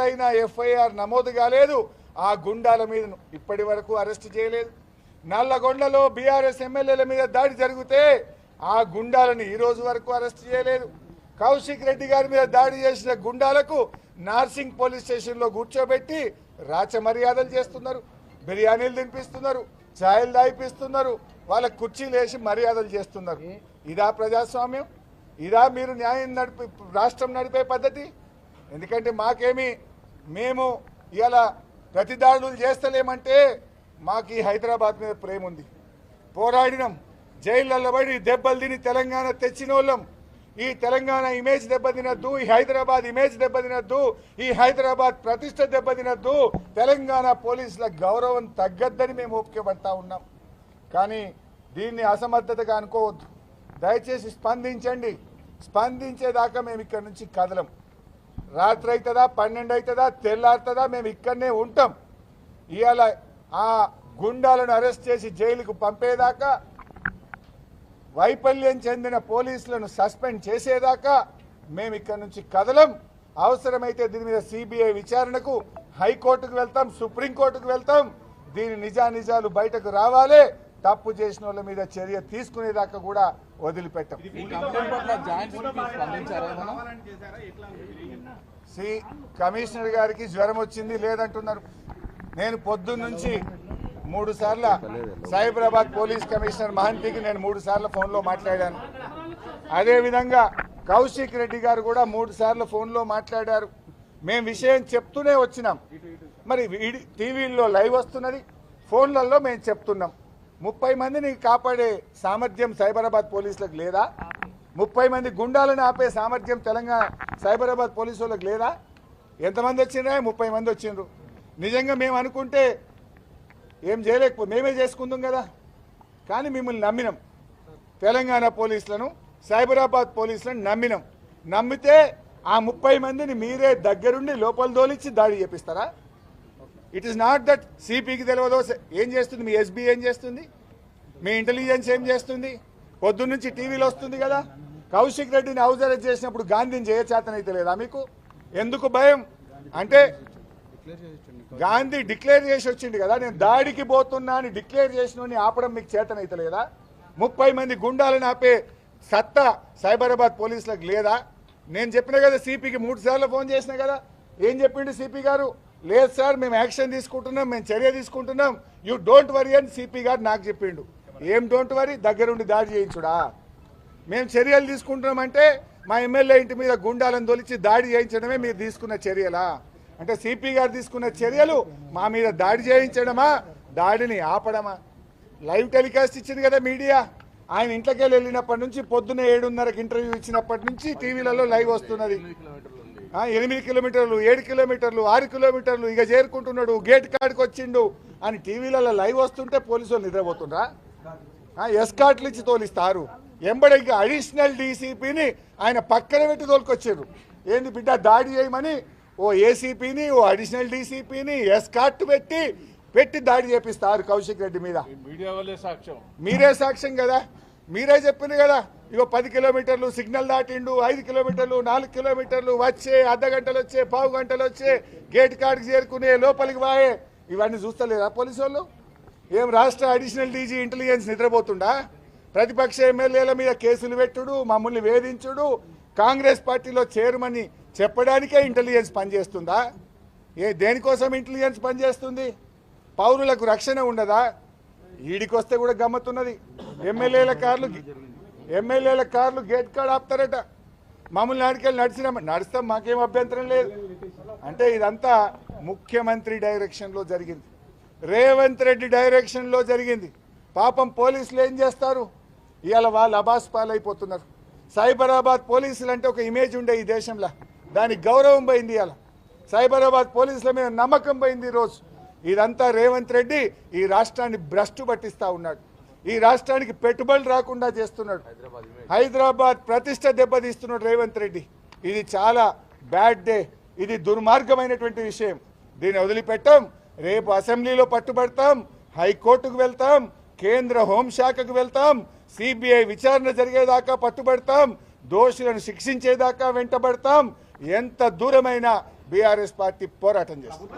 రోజులైనా ఎఫ్ఐఆర్ నమోదు కాలేదు. ఆ గుండాల మీద ఇప్పటి వరకు అరెస్ట్ చేయలేదు. నల్లగొండలో బీఆర్ఎస్ ఎమ్మెల్యేల మీద దాడి జరిగితే ఆ గుండాలను ఈ రోజు వరకు అరెస్ట్ చేయలేదు. కౌశిక్ రెడ్డి గారి మీద దాడి చేసిన గుండాలకు నార్సింగ్ పోలీస్ స్టేషన్లో కూర్చోబెట్టి రాచ మర్యాదలు చేస్తున్నారు. బిర్యానీలు తినిపిస్తున్నారు. ఛాయలు దాయిపిస్తున్నారు. వాళ్ళ కుర్చీలు వేసి మర్యాదలు చేస్తున్నారు. ఇదా ప్రజాస్వామ్యం? ఇదా మీరు న్యాయం నడిపి రాష్ట్రం నడిపే పద్ధతి? ఎందుకంటే మాకేమీ మేము ఇలా ప్రతిదాడులు చేస్తలేమంటే మాకు ఈ హైదరాబాద్ మీద ప్రేమ ఉంది పోరాడినాం జైళ్ళల్లో పడి దెబ్బలు తిని తెలంగాణ తెచ్చిన వాళ్ళం ఈ తెలంగాణ ఇమేజ్ దెబ్బతినద్దు ఈ హైదరాబాద్ ఇమేజ్ దెబ్బతినద్దు ఈ హైదరాబాద్ ప్రతిష్ట దెబ్బతినద్దు తెలంగాణ పోలీసుల గౌరవం తగ్గద్దని మేము ఓపిక పడతా ఉన్నాం. కానీ దీన్ని అసమర్థతగా అనుకోవద్దు. దయచేసి స్పందించండి. స్పందించేదాకా మేము ఇక్కడ నుంచి కదలం. రాత్రి అవుతుందా పన్నెండు అవుతుందా తెల్లారుతుందా మేము ఇక్కడనే ఉంటాం. ఇవాళ ఆ గుండాలను అరెస్ట్ చేసి జైలుకు పంపేదాకా వైఫల్యం చెందిన పోలీసులను సస్పెండ్ చేసేదాకా మేము ఇక్కడ నుంచి కదలం. అవసరమైతే దీని మీద సిబిఐ విచారణకు హైకోర్టుకు వెళ్తాం సుప్రీంకోర్టుకు వెళ్తాం. దీని నిజానిజాలు బయటకు రావాలి. తప్పు చేసిన వాళ్ళ మీద చర్య తీసుకునేదాకా కూడా వదిలిపెట్టాం. సి కమిషనర్ గారికి జ్వరం వచ్చింది లేదంటున్నారు. నేను పొద్దున్న నుంచి మూడు సార్ల సైబరాబాద్ పోలీస్ కమిషనర్ మహంతికి నేను మూడు సార్లు ఫోన్లో మాట్లాడాను. అదేవిధంగా కౌశిక్ రెడ్డి గారు కూడా మూడు సార్లు ఫోన్లో మాట్లాడారు. మేము విషయం చెప్తూనే వచ్చినాం. మరి టీవీల్లో లైవ్ వస్తున్నది ఫోన్లలో మేము చెప్తున్నాం. ముప్పై మందిని కాపాడే సామర్థ్యం సైబరాబాద్ పోలీసులకు లేదా? ముప్పై మంది గుండాలను ఆపే సామర్థ్యం తెలంగాణ సైబరాబాద్ పోలీసు వాళ్ళకి లేదా? ఎంతమంది వచ్చిండ్రా? ముప్పై మంది వచ్చిండ్రు. నిజంగా మేము అనుకుంటే ఏం చేయలేకపో మేమే చేసుకుందాం కదా? కానీ మిమ్మల్ని నమ్మినాం. తెలంగాణ పోలీసులను సైబరాబాద్ పోలీసులను నమ్మినాం. నమ్మితే ఆ ముప్పై మందిని మీరే దగ్గరుండి లోపల దోలిచ్చి దాడి చేపిస్తారా? ఇట్ ఈస్ నాట్ దట్ సిపికి తెలియదు ఏం చేస్తుంది? మీ ఎస్బీ ఏం చేస్తుంది? మీ ఇంటెలిజెన్స్ ఏం చేస్తుంది? పొద్దున్నుంచి టీవీలో వస్తుంది కదా. కౌశిక్ రెడ్డిని హౌస్ అరెస్ట్ చేసినప్పుడు గాంధీని చేయచేతనైతే లేదా మీకు? ఎందుకు భయం? అంటే గాంధీ డిక్లేర్ చేసి వచ్చింది కదా. నేను దాడికి పోతున్నా అని డిక్లేర్ చేసిన ఆపడం మీకు చేతనైతే లేదా? ముప్పై మంది గుండాలను ఆపే సత్తా సైబరాబాద్ పోలీసులకు లేదా? నేను చెప్పిన కదా సిపికి మూడు సార్లు ఫోన్ చేసిన కదా. ఏం చెప్పిండు సిపి గారు? లేదు సార్ మేము యాక్షన్ తీసుకుంటున్నాం మేము చర్య తీసుకుంటున్నాం. యూ డోంట్ వరీ అని సిపి గారు నాకు చెప్పిండు. ఏం డోంట్ వరీ దగ్గరుండి దాడి చేయించుడా? మేము చర్యలు తీసుకుంటున్నామంటే మా ఎమ్మెల్యే ఇంటి మీద గుండాలను తొలిచి దాడి చేయించడమే మీరు తీసుకున్న చర్యలా? అంటే సిపి గారు తీసుకున్న చర్యలు మా మీద దాడి చేయించడమా? దాడిని ఆపడమా? లైవ్ టెలికాస్ట్ ఇచ్చింది కదా మీడియా. ఆయన ఇంట్లోకి వెళ్ళినప్పటి నుంచి పొద్దున్న ఏడున్నరకు ఇంటర్వ్యూ ఇచ్చినప్పటి నుంచి టీవీలలో లైవ్ వస్తున్నది. ఎనిమిది కిలోమీటర్లు ఏడు కిలోమీటర్లు ఆరు కిలోమీటర్లు ఇక చేరుకుంటున్నాడు గేట్ కాడికి వచ్చిండు అని టీవీలలో లైవ్ వస్తుంటే పోలీసు వాళ్ళు నిద్రపోతుండ్రా? ఎస్కాట్లు ఇచ్చి తోలిస్తారు. ఎంబడ ఇంకా అడిషనల్ డీసీపీని ఆయన పక్కన పెట్టి తోలుకొచ్చారు. ఏంది బిడ్డ దాడి చేయమని ఓ ఏసీపీని ఓ అడిషనల్ డీసీపీని ఎస్కాట్ పెట్టి పెట్టి దాడి చేపిస్తారు కౌశిక్ రెడ్డి మీద. మీరే సాక్ష్యం కదా. మీరే చెప్పింది కదా. ఇగో పది కిలోమీటర్లు సిగ్నల్ దాటిండు ఐదు కిలోమీటర్లు నాలుగు కిలోమీటర్లు వచ్చే అర్ధ గంటలు వచ్చే పావు గంటలు వచ్చే గేట్ కాడికి చేరుకునే లోపలికి వాయే. ఇవన్నీ చూస్తలేరా పోలీసు వాళ్ళు ఏం రాష్ట్ర అడిషనల్ డీజీ ఇంటెలిజెన్స్ నిద్రపోతుండా? ప్రతిపక్ష ఎమ్మెల్యేల మీద కేసులు పెట్టుడు మమ్మల్ని వేధించుడు కాంగ్రెస్ పార్టీలో చేరమని చెప్పడానికే ఇంటెలిజెన్స్ పనిచేస్తుందా? ఏ దేనికోసం ఇంటెలిజెన్స్ పనిచేస్తుంది? పౌరులకు రక్షణ ఉండదా? ఈడికొస్తే కూడా గమ్మత్తున్నది. ఎమ్మెల్యేల కార్లు ఎమ్మెల్యేల కార్లు గేట్ కార్డ్ ఆపుతారట. మమ్మల్ని ఆడికెళ్ళి నడిచినాం నడుస్తాం మాకేం అభ్యంతరం లేదు. అంటే ఇదంతా ముఖ్యమంత్రి డైరెక్షన్లో జరిగింది. రేవంత్ రెడ్డి డైరెక్షన్లో జరిగింది. పాపం పోలీసులు ఏం చేస్తారు? ఇవాళ వాళ్ళు అబాస్ పాలైపోతున్నారు. సైబరాబాద్ పోలీసులు అంటే ఒక ఇమేజ్ ఉండే ఈ దేశంలో. దానికి గౌరవం పోయింది ఇవాళ. సైబరాబాద్ పోలీసుల మీద నమ్మకం పోయింది ఈరోజు ఇదంతా రేవంత్ రెడ్డి ఈ రాష్ట్రాన్ని భ్రష్టు పట్టిస్తా ఉన్నాడు. ఈ రాష్ట్రానికి పెట్టుబడులు రాకుండా చేస్తున్నాడు. హైదరాబాద్ ప్రతిష్ట దెబ్బతీస్తున్నాడు రేవంత్ రెడ్డి. ఇది చాలా బ్యాడ్ డే ఇది దుర్మార్గమైనటువంటి విషయం. దీన్ని వదిలిపెట్టాం. రేపు అసెంబ్లీలో పట్టుబడతాం హైకోర్టుకు వెళ్తాం కేంద్ర హోంశాఖకు వెళ్తాం సిబిఐ విచారణ జరిగేదాకా పట్టుబడతాం దోషులను శిక్షించేదాకా వెంటబడతాం. ఎంత దూరమైన బీఆర్ఎస్ పార్టీ పోరాటం చేస్తుంది.